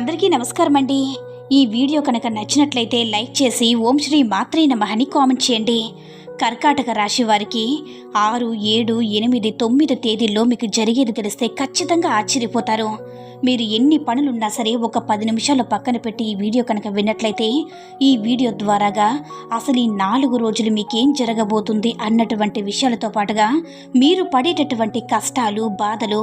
అందరికీ నమస్కారం అండి. ఈ వీడియో కనుక నచ్చినట్లయితే లైక్ చేసి ఓం శ్రీ మాత్రే నమఃని కామెంట్ చేయండి. కర్కాటక రాశి వారికి ఆరు ఏడు ఎనిమిది తొమ్మిది తేదీల్లో మీకు జరిగేది తెలిస్తే ఖచ్చితంగా ఆశ్చర్యపోతారు. మీరు ఎన్ని పనులున్నా సరే ఒక పది నిమిషాలు పక్కన పెట్టి ఈ వీడియో కనుక విన్నట్లయితే ఈ వీడియో ద్వారాగా అసలు ఈ నాలుగు రోజులు మీకేం జరగబోతుంది అన్నటువంటి విషయాలతో పాటుగా మీరు పడేటటువంటి కష్టాలు బాధలు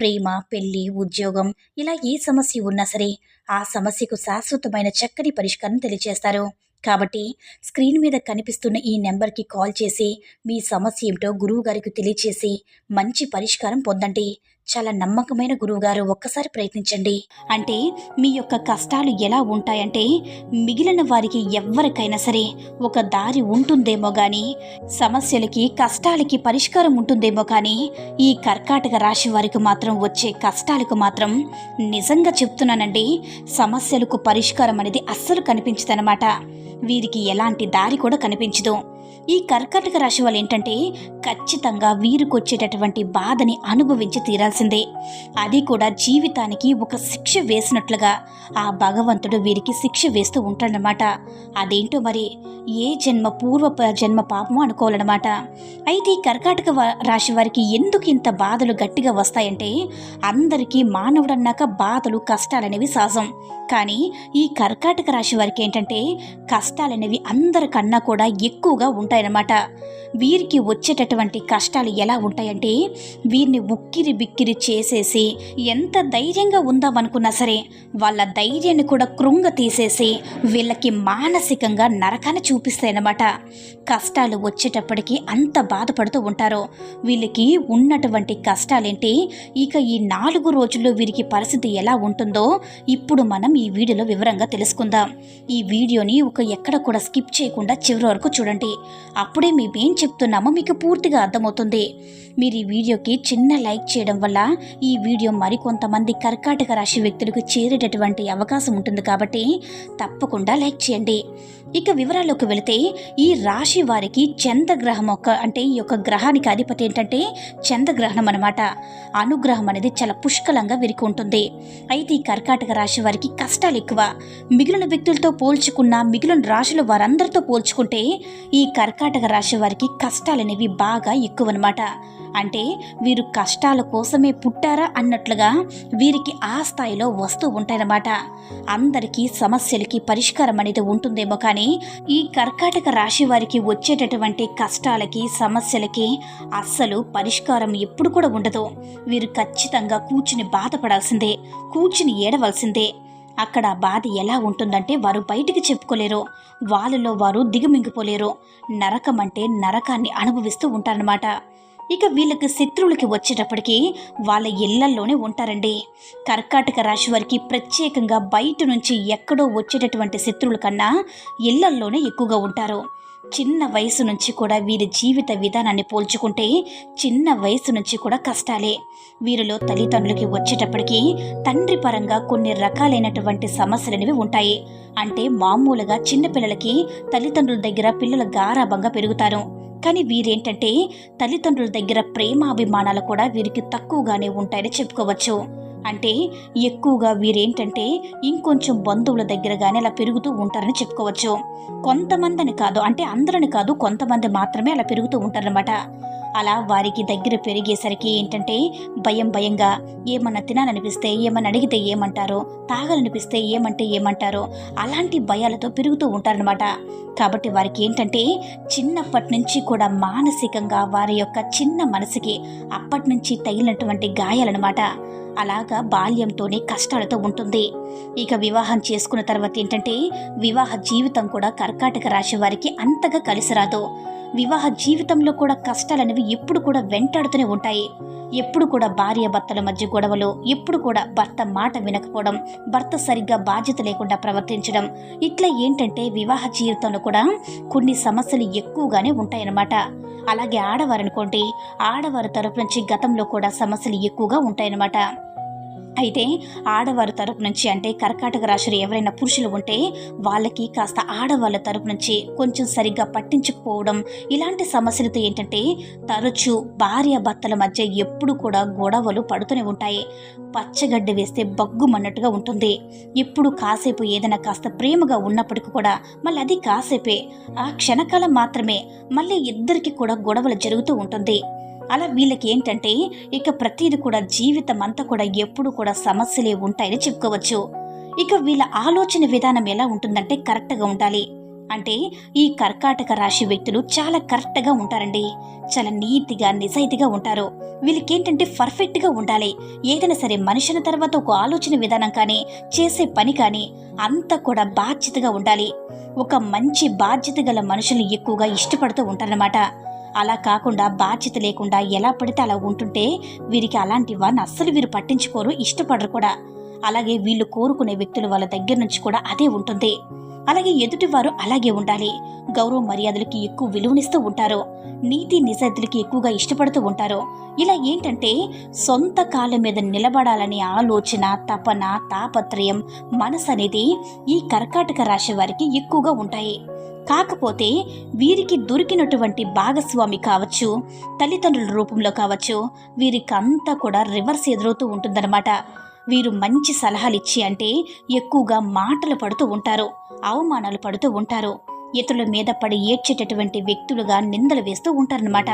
ప్రేమ పెళ్ళి ఉద్యోగం ఇలా ఏ సమస్య ఉన్నా సరే ఆ సమస్యకు శాశ్వతమైన చక్కని పరిష్కారం తెలియజేస్తారు కాబట్టి స్క్రీన్ మీద కనిపిస్తున్న ఈ నెంబర్కి కాల్ చేసి మీ సమస్య ఏమిటో గురువు గారికి తెలియచేసి మంచి పరిష్కారం పొందండి. చాలా నమ్మకమైన గురువుగారు ఒక్కసారి ప్రయత్నించండి. అంటే మీ యొక్క కష్టాలు ఎలా ఉంటాయంటే మిగిలిన వారికి ఎవరికైనా సరే ఒక దారి ఉంటుందేమో కానీ సమస్యలకి కష్టాలకి పరిష్కారం ఉంటుందేమో కానీ ఈ కర్కాటక రాశి వారికి మాత్రం వచ్చే కష్టాలకు మాత్రం నిజంగా చెప్తున్నానండి సమస్యలకు పరిష్కారం అనేది అస్సలు కనిపించదనమాట వీరికి ఎలాంటి దారి కూడా కనిపించదు. ఈ కర్కాటక రాశి వాళ్ళు ఏంటంటే ఖచ్చితంగా వీరికొచ్చేటటువంటి బాధని అనుభవించి తీరాల్సిందే. అది కూడా జీవితానికి ఒక శిక్ష వేసినట్లుగా ఆ భగవంతుడు వీరికి శిక్ష వేస్తూ ఉంటాడనమాట అదేంటో మరి? ఏ జన్మ పూర్వ జన్మ పాపం అనుకోవాలన్నమాట. అయితే ఈ కర్కాటక రాశి వారికి ఎందుకు ఇంత బాధలు గట్టిగా వస్తాయంటే అందరికీ మానవుడన్నాక బాధలు కష్టాలనేవి సహజం. కానీ ఈ కర్కాటక రాశి వారికి ఏంటంటే కష్టాలనేవి అందరికన్నా కూడా ఎక్కువగా ఉంటాయన్నమాట. వీరికి వచ్చేటటువంటి కష్టాలు ఎలా ఉంటాయంటే వీరిని ఉక్కిరి బిక్కిరి చేసేసి ఎంత ధైర్యంగా ఉందామనుకున్నా సరే వాళ్ళ ధైర్యాన్ని కూడా కృంగ తీసేసి వీళ్ళకి మానసికంగా నరకాన్ని చూపిస్తాయన్నమాట. కష్టాలు వచ్చేటప్పటికి అంత బాధపడుతూ ఉంటారు. వీళ్ళకి ఉన్నటువంటి కష్టాలేంటి? ఇక ఈ నాలుగు రోజుల్లో వీరికి పరిస్థితి ఎలా ఉంటుందో ఇప్పుడు మనం ఈ వీడియోలో వివరంగా తెలుసుకుందాం. ఈ వీడియోని ఒక ఎక్కడ కూడా స్కిప్ చేయకుండా చివరి వరకు చూడండి. అప్పుడే మేము ఏం చెప్తున్నామో మీకు పూర్తిగా అర్థమవుతుంది. మీరు ఈ వీడియోకి చిన్న లైక్ చేయడం వల్ల ఈ వీడియో మరికొంతమంది కర్కాటక రాశి వ్యక్తులకు చేరేటటువంటి అవకాశం ఉంటుంది కాబట్టి తప్పకుండా లైక్ చేయండి. ఇక వివరాల్లోకి వెళితే ఈ రాశి వారికి చంద్రగ్రహం ఒక అంటే ఈ యొక్క గ్రహానికి అధిపతి ఏంటంటే చంద్రగ్రహణం అనమాట అనుగ్రహం అనేది చాలా పుష్కలంగా విరికి ఉంటుంది. అయితే ఈ కర్కాటక రాశి వారికి కష్టాలు ఎక్కువ. మిగిలిన వ్యక్తులతో పోల్చుకున్న మిగిలిన రాశుల వారందరితో పోల్చుకుంటే ఈ కర్కాటక రాశి వారికి కష్టాలు అనేవి బాగా ఎక్కువ అనమాట అంటే వీరు కష్టాల కోసమే పుట్టారా అన్నట్లుగా వీరికి ఆ స్థాయిలో వస్తూ ఉంటాయన్నమాట. అందరికీ సమస్యలకి పరిష్కారం అనేది ఉంటుందేమో కానీ ఈ కర్కాటక రాశి వారికి వచ్చేటటువంటి కష్టాలకి సమస్యలకి అస్సలు పరిష్కారం ఎప్పుడు కూడా ఉండదు. వీరు ఖచ్చితంగా కూర్చుని బాధపడాల్సిందే కూర్చుని ఏడవలసిందే. అక్కడ బాధ ఎలా ఉంటుందంటే వారు బయటికి చెప్పుకోలేరు. వాళ్ళలో వారు దిగుమింగిపోలేరు. నరకం అంటే నరకాన్ని అనుభవిస్తూ ఉంటారనమాట ఇక వీళ్ళకి శత్రువులకి వచ్చేటప్పటికి వాళ్ళ ఇళ్ళల్లోనే ఉంటారండి. కర్కాటక రాశి వారికి ప్రత్యేకంగా బయట నుంచి ఎక్కడో వచ్చేటటువంటి శత్రువుల కన్నా ఇళ్ళల్లోనే ఎక్కువగా ఉంటారు. చిన్న వయసు నుంచి కూడా వీరి జీవిత విధానాన్ని పోల్చుకుంటే చిన్న వయసు నుంచి కూడా కష్టాలే. వీరిలో తల్లిదండ్రులకి వచ్చేటప్పటికీ తండ్రి పరంగా కొన్ని రకాలైనటువంటి సమస్యలనేవి ఉంటాయి. అంటే మామూలుగా చిన్నపిల్లలకి తల్లిదండ్రుల దగ్గర పిల్లలు గారాభంగా పెరుగుతారు. కానీ వీరేంటంటే తల్లిదండ్రుల దగ్గర ప్రేమాభిమానాలు కూడా వీరికి తక్కువగానే ఉంటాయని చెప్పుకోవచ్చు. అంటే ఎక్కువగా వీరేంటంటే ఇంకొంచెం బంధువుల దగ్గరగానే అలా పెరుగుతూ ఉంటారని చెప్పుకోవచ్చు. కొంతమందిని కాదు అంటే అందరిని కాదు కొంతమంది మాత్రమే అలా పెరుగుతూ ఉంటారనమాట అలా వారికి దగ్గర పెరిగేసరికి ఏంటంటే భయం భయంగా ఏమన్నా తినాలనిపిస్తే ఏమన్నా అడిగితే ఏమంటారో తాగాలనిపిస్తే ఏమంటే ఏమంటారో అలాంటి భయాలతో పెరుగుతూ ఉంటారనమాట కాబట్టి వారికి ఏంటంటే చిన్నప్పటి నుంచి కూడా మానసికంగా వారి యొక్క చిన్న మనసుకి అప్పటి నుంచి తగిలినటువంటి గాయాలన్నమాట. అలాగా బాల్యంతోనే కష్టాలతో ఉంటుంది. ఇక వివాహం చేసుకున్న తర్వాత ఏంటంటే వివాహ జీవితం కూడా కర్కాటక రాశి వారికి అంతగా కలిసి రాదు. వివాహ జీవితంలో కూడా కష్టాలనేవి ఎప్పుడు కూడా వెంటాడుతూనే ఉంటాయి. ఎప్పుడు కూడా భార్య భర్తల మధ్య గొడవలు ఎప్పుడు కూడా భర్త మాట వినకపోవడం భర్త సరిగ్గా బాధ్యత లేకుండా ప్రవర్తించడం ఇట్లా ఏంటంటే వివాహ జీవితంలో కూడా కొన్ని సమస్యలు ఎక్కువగానే ఉంటాయన్నమాట. అలాగే ఆడవారు అనుకోండి ఆడవారి తరపు నుంచి గతంలో కూడా సమస్యలు ఎక్కువగా ఉంటాయన్నమాట. అయితే ఆడవారి తరపు నుంచి అంటే కర్కాటక రాశులు ఎవరైనా పురుషులు ఉంటే వాళ్ళకి కాస్త ఆడవాళ్ళ తరపు నుంచి కొంచెం సరిగ్గా పట్టించకపోవడం ఇలాంటి సమస్యలతో ఏంటంటే తరచూ భార్య భర్తల మధ్య ఎప్పుడు కూడా గొడవలు పడుతూనే ఉంటాయి. పచ్చగడ్డి వేస్తే బగ్గుమన్నట్టుగా ఉంటుంది. ఎప్పుడు కాసేపు ఏదైనా కాస్త ప్రేమగా ఉన్నప్పటికీ కూడా మళ్ళీ అది కాసేపే. ఆ క్షణకాలం మాత్రమే మళ్ళీ ఇద్దరికి కూడా గొడవలు జరుగుతూ ఉంటుంది. అలా వీళ్ళకి ఏంటంటే ఇక ప్రతిది కూడా జీవితం అంతా కూడా ఎప్పుడు కూడా సమస్యలే ఉంటాయని చెప్పుకోవచ్చు. ఇక వీళ్ళ ఆలోచన విధానం ఎలా ఉంటుందంటే కరెక్ట్గా ఉండాలి. అంటే ఈ కర్కాటక రాశి వ్యక్తులు చాలా కరెక్ట్గా ఉంటారండి. చాలా నీతిగా నిజాయితీగా ఉంటారు. వీళ్ళకి ఏంటంటే పర్ఫెక్ట్గా ఉండాలి. ఏదైనా సరే మనుషుల తర్వాత ఒక ఆలోచన విధానం కానీ చేసే పని కానీ అంతా కూడా బాధ్యతగా ఉండాలి. ఒక మంచి బాధ్యత గల మనుషులు ఎక్కువగా ఇష్టపడుతూ ఉంటారన్నమాట. అలా కాకుండా బాధ్యత లేకుండా ఎలా పడితే అలా ఉంటుంటే వీరికి అలాంటి వారిని అస్సలు వీరు పట్టించుకోరు ఇష్టపడరు కూడా. అలాగే వీళ్ళు కోరుకునే వ్యక్తులు వాళ్ళ దగ్గర నుంచి కూడా అదే ఉంటుంది. అలాగే ఎదుటివారు అలాగే ఉండాలి. గౌరవ మర్యాదలకి ఎక్కువ విలువనిస్తూ ఉంటారు. నీతి నిజాయితీలకి ఎక్కువగా ఇష్టపడుతూ ఉంటారు. ఇలా ఏంటంటే సొంత కాళ్ళ మీద నిలబడాలనే ఆలోచన తపన తాపత్రయం మనసు అనేది ఈ కర్కాటక రాశి వారికి ఎక్కువగా ఉంటాయి. కాకపోతే వీరికి దొరికినటువంటి భాగస్వామి కావచ్చు తల్లిదండ్రుల రూపంలో కావచ్చు వీరికంతా కూడా రివర్స్ ఎదురవుతూ ఉంటుందన్నమాట. వీరు మంచి సలహాలు ఇచ్చి అంటే ఎక్కువగా మాటలు పడుతూ ఉంటారు. అవమానాలు పడుతూ ఉంటారు. ఇతరుల మీద పడి ఏడ్చేటటువంటి వ్యక్తులుగా నిందలు వేస్తూ ఉంటారన్నమాట.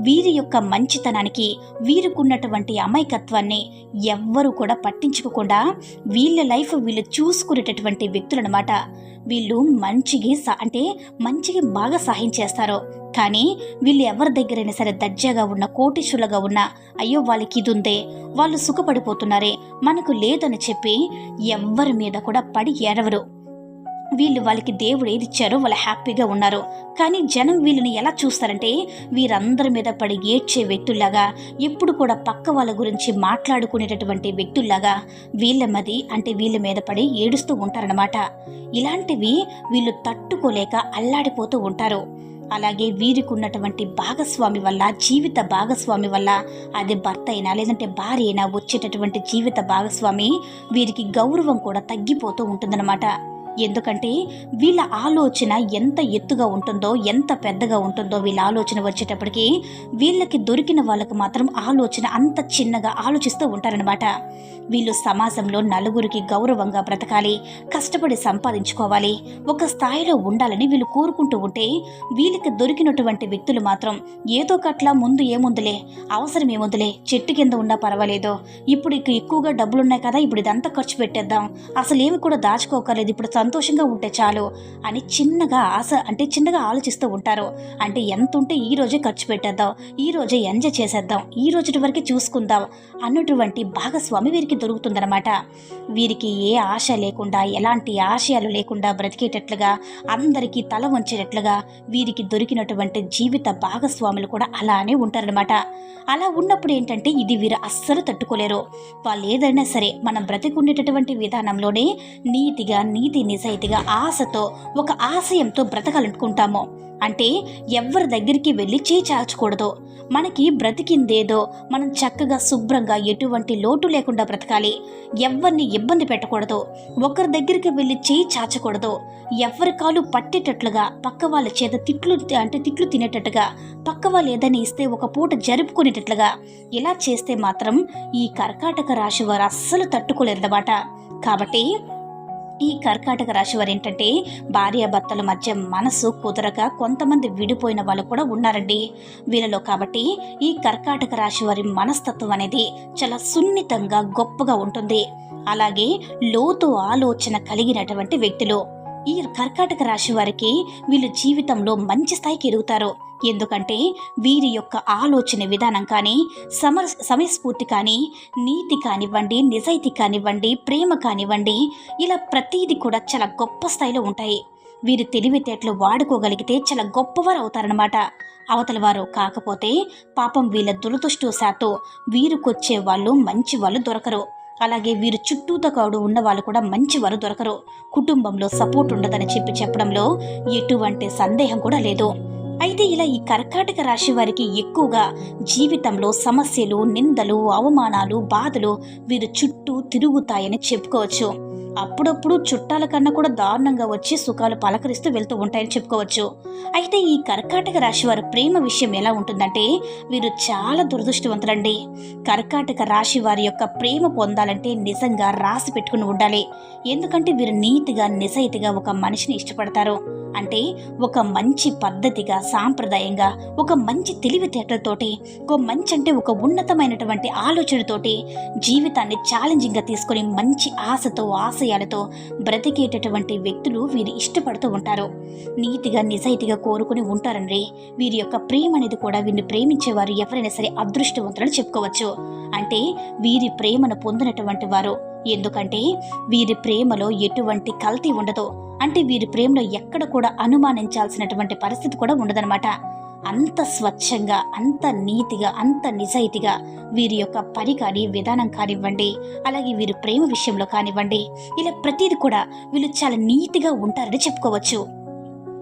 వీరి యొక్క మంచితనానికి వీరికున్నటువంటి అమాయకత్వాన్ని ఎవ్వరూ కూడా పట్టించుకోకుండా వీళ్ళ లైఫ్ వీళ్ళు చూసుకునేటటువంటి వ్యక్తులన్నమాట. వీళ్ళు మంచిగా అంటే మంచిగా బాగా సహాయం చేస్తారు. కానీ వీళ్ళు ఎవరి దగ్గరైనా సరే దర్జాగా ఉన్న కోటీశ్వరులుగా ఉన్న అయ్యో వాళ్ళకి ఇది ఉందే వాళ్ళు సుఖపడిపోతున్నారే మనకు లేదని చెప్పి ఎవ్వరి మీద కూడా పడి ఏడవరు వీళ్ళు వాళ్ళకి దేవుడు ఏది ఇచ్చారో వాళ్ళు హ్యాపీగా ఉన్నారు. కానీ జనం వీళ్ళని ఎలా చూస్తారంటే వీరందరి మీద పడి ఏడ్చే వ్యక్తుల్లాగా ఎప్పుడు కూడా పక్క వాళ్ళ గురించి మాట్లాడుకునేటటువంటి వ్యక్తుల్లాగా వీళ్ళ మది అంటే వీళ్ళ మీద పడి ఏడుస్తూ ఉంటారన్నమాట. ఇలాంటివి వీళ్ళు తట్టుకోలేక అల్లాడిపోతూ ఉంటారు. అలాగే వీరికి ఉన్నటువంటి భాగస్వామి వల్ల జీవిత భాగస్వామి వల్ల అది భర్త అయినా లేదంటే భార్య అయినా వచ్చేటటువంటి జీవిత భాగస్వామి వీరికి గౌరవం కూడా తగ్గిపోతూ ఉంటుందన్నమాట. ఎందుకంటే వీళ్ళ ఆలోచన ఎంత ఎత్తుగా ఉంటుందో ఎంత పెద్దగా ఉంటుందో వీళ్ళ ఆలోచన వచ్చేటప్పటికి వీళ్ళకి దొరికిన వాళ్ళకి మాత్రం ఆలోచన అంత చిన్నగా ఆలోచిస్తూ ఉంటారనమాట వీళ్ళు సమాజంలో నలుగురికి గౌరవంగా బ్రతకాలి కష్టపడి సంపాదించుకోవాలి ఒక స్థాయిలో ఉండాలని వీళ్ళు కోరుకుంటూ ఉంటే వీళ్ళకి దొరికినటువంటి వ్యక్తులు మాత్రం ఏదో కట్లా ముందు ఏముందులే అవసరం ఏముందులే చెట్టు కింద ఉన్నా పర్వాలేదు ఇప్పుడు ఇక ఎక్కువగా డబ్బులున్నాయి కదా ఇప్పుడు ఇదంతా ఖర్చు పెట్టేద్దాం అసలు ఏమి కూడా దాచుకోకర్లేదు ఇప్పుడు సంతోషంగా ఉంటే చాలు అని చిన్నగా ఆశ అంటే చిన్నగా ఆలోచిస్తూ ఉంటారు. అంటే ఎంత ఉంటే ఈ రోజే ఖర్చు పెట్టేద్దాం ఈ రోజే ఎంజాయ్ చేసేద్దాం ఈ రోజు వరకు చూసుకుందాం అన్నటువంటి భాగస్వామి వీరికి దొరుకుతుందన్నమాట. వీరికి ఏ ఆశ లేకుండా ఎలాంటి ఆశయాలు లేకుండా బ్రతికేటట్లుగా అందరికీ తల వంచేటట్లుగా వీరికి దొరికినటువంటి జీవిత భాగస్వాములు కూడా అలానే ఉంటారనమాట అలా ఉన్నప్పుడు ఏంటంటే ఇది వీరు అస్సలు తట్టుకోలేరు. వాళ్ళు ఏదైనా సరే మనం బ్రతికుండేటటువంటి విధానంలోనే నీతిగా నీతి నిజాయితీగా ఆశతో ఒక ఆశయంతో బ్రతకాలనుకుంటాము? అంటే ఎవరి దగ్గరికి వెళ్ళి చేచాల్చకూడదు మనకి బ్రతికిందేదో? మనం చక్కగా శుభ్రంగా ఎటువంటి లోటు లేకుండా బ్రతకాలి. ఎవరిని ఇబ్బంది పెట్టకూడదు? ఒకరి దగ్గరికి వెళ్ళి చేయి చాచకూడదు? ఎవరి కాలు పట్టేటట్లుగా పక్క వాళ్ళ చేత తిట్లు అంటే తిట్లు తినేటట్టుగా పక్క వాళ్ళు ఏదైనా ఇస్తే ఒక పూట జరుపుకునేటట్లుగా ఇలా చేస్తే మాత్రం ఈ కర్కాటక రాశి వారు అస్సలు తట్టుకోలేరన్నమాట. కాబట్టి ఈ కర్కాటక రాశి వారు ఏంటంటే భార్యాభర్తల మధ్య మనసు కుదరక కొంతమంది విడిపోయిన వాళ్ళు కూడా ఉన్నారండి. వీళ్ళలో కాబట్టి ఈ కర్కాటక రాశి వారి మనస్తత్వం అనేది చాలా సున్నితంగా గొప్పగా ఉంటుంది. అలాగే లోతు ఆలోచన కలిగినటువంటి వ్యక్తులు. ఈ కర్కాటక రాశి వారికి వీళ్ళు జీవితంలో మంచి స్థాయికి ఎదుగుతారు. ఎందుకంటే వీరి యొక్క ఆలోచన విధానం కానీ సమ సమయస్ఫూర్తి కానీ నీతి కానివ్వండి నిజాయితీ కానివ్వండి ప్రేమ కానివ్వండి ఇలా ప్రతీది కూడా చాలా గొప్ప స్థాయిలో ఉంటాయి. వీరు తెలివితేటలు వాడుకోగలిగితే చాలా గొప్పవారు అవుతారనమాట అవతల వారు కాకపోతే పాపం వీళ్ళ దురదృష్టవశాత్తు వీరికొచ్చే వాళ్ళు మంచి వాళ్ళు దొరకరు. అలాగే వీరు చుట్టూతో కాడు ఉన్న వాళ్ళు కూడా మంచి వారు దొరకరు. కుటుంబంలో సపోర్ట్ ఉండదని చెప్పి చెప్పడంలో ఎటువంటి సందేహం కూడా లేదు. అయితే ఇలా ఈ కర్కాటక రాశి వారికి ఎక్కువగా జీవితంలో సమస్యలు నిందలు అవమానాలు బాధలు వీరు చుట్టూ తిరుగుతాయని చెప్పుకోవచ్చు. అప్పుడప్పుడు చుట్టాల కన్నా కూడా దారుణంగా వచ్చి సుఖాలు పలకరిస్తూ వెళ్తూ ఉంటాయని చెప్పుకోవచ్చు. అయితే ఈ కర్కాటక రాశి వారి ప్రేమ విషయం ఎలా ఉంటుందంటే వీరు చాలా దురదృష్టవంతులండి. కర్కాటక రాశి వారి యొక్క ప్రేమ పొందాలంటే నిజంగా రాసి పెట్టుకుని ఉండాలి. ఎందుకంటే వీరు నీతిగా నిజాయితీగా ఒక మనిషిని ఇష్టపడతారు. అంటే ఒక మంచి పద్ధతిగా సాంప్రదాయంగా ఒక మంచి తెలివితేటలతోటి ఒక మంచి అంటే ఒక ఉన్నతమైనటువంటి ఆలోచనతోటి జీవితాన్ని ఛాలెంజింగ్గా తీసుకొని మంచి ఆశతో ఆశ ఆశయాలతో బ్రతికేటటువంటి వ్యక్తులు వీరు ఇష్టపడుతూ ఉంటారు. నీతిగా నిజాయితీగా కోరుకుని ఉంటారండి. వీరి యొక్క ప్రేమ అనేది కూడా వీరిని ప్రేమించేవారు ఎవరైనా సరే అదృష్టవంతులని చెప్పుకోవచ్చు. అంటే వీరి ప్రేమను పొందినటువంటి వారు. ఎందుకంటే వీరి ప్రేమలో ఎటువంటి కల్తీ ఉండదు. అంటే వీరి ప్రేమలో ఎక్కడ కూడా అనుమానించాల్సినటువంటి పరిస్థితి కూడా ఉండదన్నమాట. అంత స్వచ్ఛంగా అంత నీతిగా అంత నిజాయితీగా వీరి యొక్క పని కానీ విధానం కానివ్వండి అలాగే వీరి ప్రేమ విషయంలో కానివ్వండి ఇలా ప్రతిదీ కూడా వీళ్ళు చాలా నీతిగా ఉంటారని చెప్పుకోవచ్చు.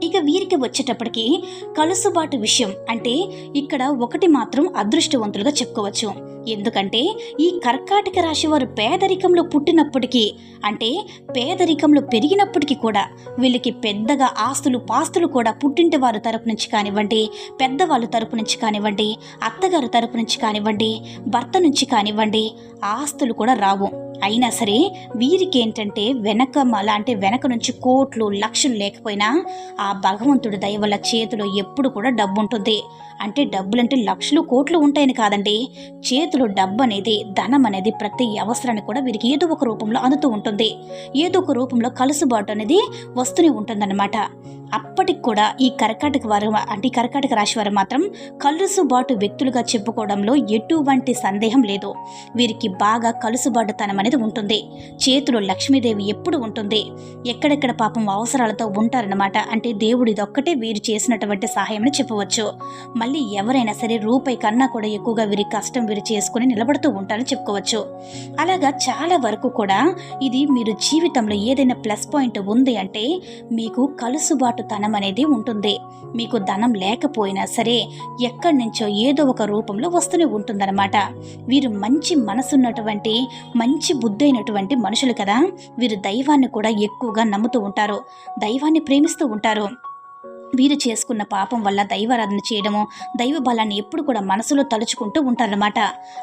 ఇక వీరికి వచ్చేటప్పటికి కలుసుబాటు విషయం అంటే ఇక్కడ ఒకటి మాత్రం అదృష్టవంతులుగా చెప్పుకోవచ్చు. ఎందుకంటే ఈ కర్కాటక రాశి వారు పేదరికంలో పుట్టినప్పటికీ అంటే పేదరికంలో పెరిగినప్పటికీ కూడా వీళ్ళకి పెద్దగా ఆస్తులు పాస్తులు కూడా పుట్టింటి వారి తరపు నుంచి కానివ్వండి పెద్దవాళ్ళ తరపు నుంచి కానివ్వండి అత్తగారి తరపు నుంచి కానివ్వండి భర్త నుంచి కానివ్వండి ఆస్తులు కూడా రావు. అయినా సరే వీరికి ఏంటంటే వెనక అంటే వెనక నుంచి కోట్లు లక్షలు లేకపోయినా ఆ భగవంతుడి దయ వల్ల చేతిలో ఎప్పుడు కూడా డబ్బు ఉంటుంది అంటే డబ్బులంటే లక్షలు కోట్లు ఉంటాయని కాదండి. చేతిలో డబ్బు అనేది ధనం అనేది ప్రతి అవసరాన్ని కూడా వీరికి ఏదో ఒక రూపంలో అందుతూ ఉంటుంది. ఏదో ఒక రూపంలో కలుసుబాటు అనేది వస్తూనే ఉంటుందన్నమాట. అప్పటికి కూడా ఈ కర్కాటక వారు అంటే కర్కాటక రాశి వారు మాత్రం కలుసుబాటు వ్యక్తులుగా చెప్పుకోవడంలో ఎటువంటి సందేహం లేదు. వీరికి బాగా కలుసుబాటుతనం అనేది ఉంటుంది. చేతిలో లక్ష్మీదేవి ఎప్పుడు ఉంటుంది. ఎక్కడెక్కడ పాపం అవసరాలతో ఉంటారన్నమాట. అంటే దేవుడు ఇదొక్కటే వీరు చేసినటువంటి సహాయం అని చెప్పవచ్చు. మళ్ళీ ఎవరైనా సరే రూపాయి కన్నా కూడా ఎక్కువగా వీరి కష్టం వీరు చేసుకుని నిలబడుతూ ఉంటారని చెప్పుకోవచ్చు. అలాగా చాలా వరకు కూడా ఇది మీరు జీవితంలో ఏదైనా ప్లస్ పాయింట్ ఉంది అంటే మీకు కలుసుబాటు ధనం అనేది ఉంటుంది. మీకు ధనం లేకపోయినా సరే ఎక్కడి నుంచో ఏదో ఒక రూపంలో వస్తూనే ఉంటుందన్నమాట. వీరు మంచి మనసున్నటువంటి మంచి బుద్ధి అయినటువంటి మనుషులు కదా. వీరు దైవాన్ని కూడా ఎక్కువగా నమ్ముతూ ఉంటారు. దైవాన్ని ప్రేమిస్తూ ఉంటారు. వీరు చేసుకున్న పాపం వల్ల దైవారాధన చేయడము దైవ బలాన్ని ఎప్పుడు కూడా మనసులో తలుచుకుంటూ ఉంటారన్నమాట.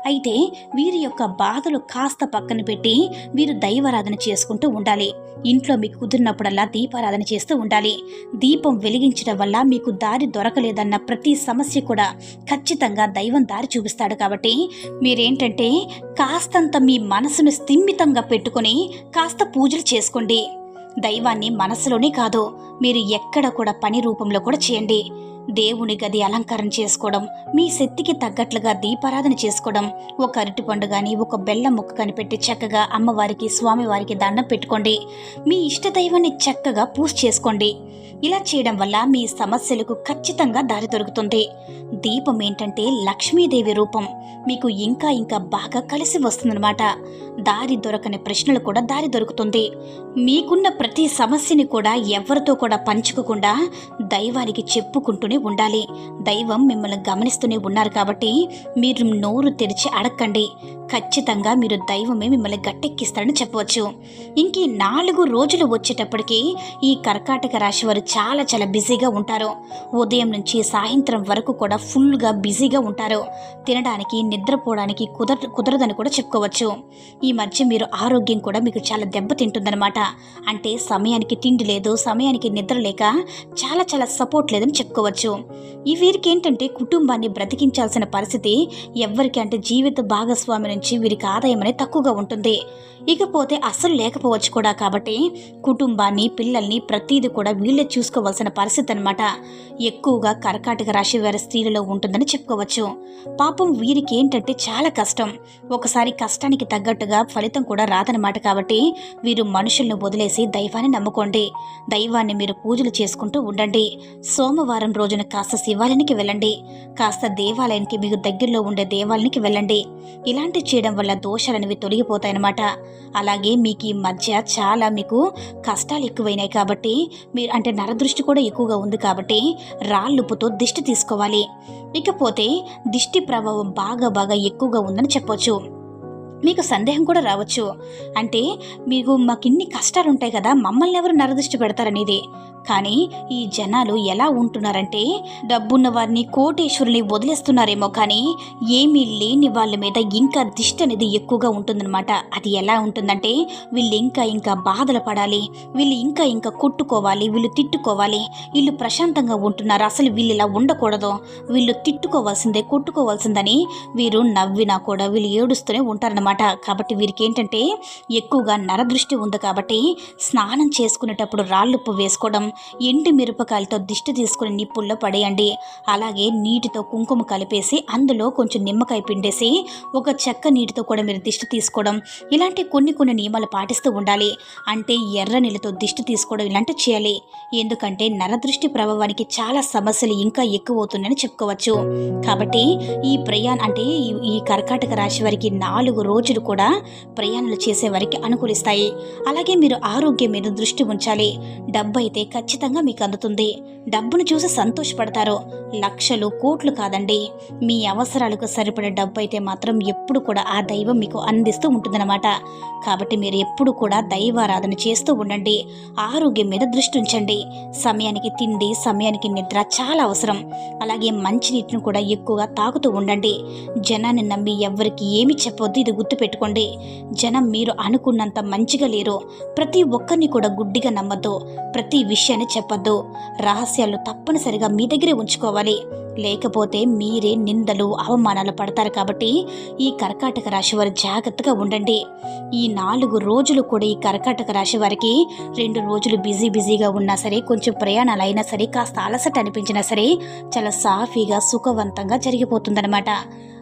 అయితే వీరి యొక్క బాధలు కాస్త పక్కన పెట్టి వీరు దైవారాధన చేసుకుంటూ ఉండాలి. ఇంట్లో మీకు కుదిరినప్పుడల్లా దీపారాధన చేస్తూ ఉండాలి. దీపం వెలిగించడం వల్ల మీకు దారి దొరకలేదన్న ప్రతి సమస్య కూడా ఖచ్చితంగా దైవం దారి చూపిస్తాడు కాబట్టి మీరేంటంటే కాస్తంత మీ మనసును స్థిమితంగా పెట్టుకొని కాస్త పూజలు చేసుకోండి. దైవాన్ని మనసులోనే కాదు మీరు ఎక్కడ కూడా పని రూపంలో కూడా చేయండి. దేవుని గది అలంకరణ చేసుకోవడం మీ శక్తికి తగ్గట్లుగా దీపారాధన చేసుకోవడం ఒక అరటిపండు కానీ ఒక బెల్లం ముక్క కనిపెట్టి చక్కగా అమ్మవారికి స్వామివారికి దండం పెట్టుకోండి. మీ ఇష్ట దైవాన్ని చక్కగా పూజ చేసుకోండి. ఇలా చేయడం వల్ల మీ సమస్యలకు ఖచ్చితంగా దారి దొరుకుతుంది. దీపం ఏంటంటే లక్ష్మీదేవి రూపం. మీకు ఇంకా ఇంకా బాగా కలిసి వస్తుందన్నమాట. దారి దొరకని ప్రశ్నలు కూడా దారి దొరుకుతుంది. మీకున్న ప్రతి సమస్యని కూడా ఎవరితో కూడా పంచుకోకుండా దైవానికి చెప్పుకుంటూనే ఉండాలి. దైవం మిమ్మల్ని గమనిస్తూనే ఉన్నారు కాబట్టి మీరు నోరు తెరిచి అడగండి ఖచ్చితంగా మీరు దైవమే మిమ్మల్ని గట్టెక్కిస్తారని చెప్పవచ్చు. ఇంక నాలుగు రోజులు వచ్చేటప్పటికి ఈ కర్కాటక రాశి వారు చాలా చాలా బిజీగా ఉంటారు. ఉదయం నుంచి సాయంత్రం వరకు కూడా ఫుల్గా బిజీగా ఉంటారు. తినడానికి నిద్రపోవడానికి కుదర కుదరదని కూడా చెప్పుకోవచ్చు. ఈ మధ్య మీరు ఆరోగ్యం కూడా మీకు చాలా దెబ్బతింటుందనమాట అంటే సమయానికి తిండి లేదు సమయానికి నిద్ర లేక చాలా చాలా సపోర్ట్ లేదని చెప్పుకోవచ్చు. ఈ వీరికి ఏంటంటే కుటుంబాన్ని బ్రతికించాల్సిన పరిస్థితి ఎవ్వరికి అంటే జీవిత భాగస్వామి నుంచి వీరికి ఆదాయం అనేది తక్కువగా ఉంటుంది. ఇకపోతే అస్సలు లేకపోవచ్చు కూడా కాబట్టి కుటుంబాన్ని పిల్లల్ని ప్రతీది కూడా వీళ్ళే చూసుకోవాల్సిన పరిస్థితి అనమాట ఎక్కువగా కర్కాటక రాశి వారి స్త్రీలలో ఉంటుందని చెప్పుకోవచ్చు. పాపం వీరికి ఏంటంటే చాలా కష్టం. ఒకసారి కష్టానికి తగ్గట్టుగా ఫలితం కూడా రాదనమాట కాబట్టి వీరు మనుషులను వదిలేసి దైవాన్ని నమ్ముకోండి. దైవాన్ని మీరు పూజలు చేసుకుంటూ ఉండండి. సోమవారం రోజున కాస్త శివాలయానికి వెళ్ళండి. కాస్త దేవాలయానికి మీకు దగ్గరలో ఉండే దేవాలయానికి వెళ్ళండి. ఇలాంటి చేయడం వల్ల దోషాలనేవి తొలగిపోతాయన్నమాట. అలాగే మీకు ఈ మధ్య చాలా మీకు కష్టాలు ఎక్కువైనాయి కాబట్టి మీరు అంటే నరదృష్టి కూడా ఎక్కువగా ఉంది కాబట్టి రాళ్ళుప్పుతో దిష్టి తీసుకోవాలి. ఇకపోతే దిష్టి ప్రభావం బాగా బాగా ఎక్కువగా ఉందని చెప్పొచ్చు. మీకు సందేహం కూడా రావచ్చు. అంటే మీకు మాకు ఇన్ని కష్టాలు ఉంటాయి కదా మమ్మల్ని ఎవరు నరదృష్టి పెడతారనేది. కానీ ఈ జనాలు ఎలా ఉంటున్నారంటే డబ్బున్న వారిని కోటేశ్వరుని వదిలేస్తున్నారేమో కానీ ఏమీ లేని వాళ్ళ మీద ఇంకా దిష్టి అనేది ఎక్కువగా ఉంటుందన్నమాట. అది ఎలా ఉంటుందంటే వీళ్ళు ఇంకా ఇంకా బాధలు పడాలి వీళ్ళు ఇంకా ఇంకా కొట్టుకోవాలి వీళ్ళు తిట్టుకోవాలి వీళ్ళు ప్రశాంతంగా ఉంటున్నారు. అసలు వీళ్ళు ఇలా ఉండకూడదు. వీళ్ళు తిట్టుకోవాల్సిందే కొట్టుకోవాల్సిందని వీరు నవ్వినా కూడా వీళ్ళు ఏడుస్తూనే ఉంటారన్నమాట. కాబట్టి వీరికి ఏంటంటే ఎక్కువగా నరదృష్టి ఉంది కాబట్టి స్నానం చేసుకునేటప్పుడు రాళ్ళుప్పు వేసుకోవడం ఎండు మిరపకాయలతో దిష్టి తీసుకుని నిప్పుల్లో పడేయండి. అలాగే నీటితో కుంకుమ కలిపేసి అందులో కొంచెం నిమ్మకాయ పిండేసి ఒక చెక్క నీటితో కూడా మీరు దిష్టి తీసుకోవడం ఇలాంటి కొన్ని కొన్ని నియమాలు పాటిస్తూ ఉండాలి. అంటే ఎర్ర నీళ్ళతో దిష్టి తీసుకోవడం ఇలాంటివి చేయాలి. ఎందుకంటే నరదృష్టి ప్రభావానికి చాలా సమస్యలు ఇంకా ఎక్కువ అవుతున్నాయని చెప్పుకోవచ్చు. కాబట్టి ఈ ప్రయాణం అంటే ఈ- ఈ కర్కాటక రాశి వారికి నాలుగు రోజులు రోజులు కూడా ప్రయాణాలు చేసే వారికి అనుకూలిస్తాయి. అలాగే మీరు ఆరోగ్యం మీద దృష్టి ఉంచాలి. డబ్బు అయితే ఖచ్చితంగా మీకు అందుతుంది. డబ్బును చూసి సంతోషపడతారు. లక్షలు కోట్లు కాదండి. మీ అవసరాలకు సరిపడే డబ్బు అయితే మాత్రం ఎప్పుడు కూడా ఆ దైవం మీకు అందిస్తూ ఉంటుందన్నమాట. కాబట్టి మీరు ఎప్పుడు కూడా దైవారాధన చేస్తూ ఉండండి. ఆరోగ్యం మీద దృష్టి ఉంచండి. సమయానికి తిండి సమయానికి నిద్ర చాలా అవసరం. అలాగే మంచినీటిని కూడా ఎక్కువగా తాగుతూ ఉండండి. జనాన్ని నమ్మి ఎవరికి ఏమి చెప్పొద్దు. ఇది గుర్తుపెట్టుకోండి. జనం మీరు అనుకున్నంత మంచిగా లేరు. ప్రతి ఒక్కరిని కూడా గుడ్డిగా నమ్మద్దు. ప్రతి విషయాన్ని చెప్పద్దు. రహస్యాలు తప్పనిసరిగా మీ దగ్గరే ఉంచుకోవాలి. లేకపోతే మీరే నిందలు అవమానాలు పడతారు కాబట్టి ఈ కర్కాటక రాశి వారు జాగ్రత్తగా ఉండండి. ఈ నాలుగు రోజులు కూడా ఈ కర్కాటక రాశి వారికి రెండు రోజులు బిజీ బిజీగా ఉన్నా సరే కొంచెం ప్రయాణాలు అయినా సరే కాస్త అలసట అనిపించినా సరే చాలా సాఫీగా సుఖవంతంగా జరిగిపోతుందన్నమాట.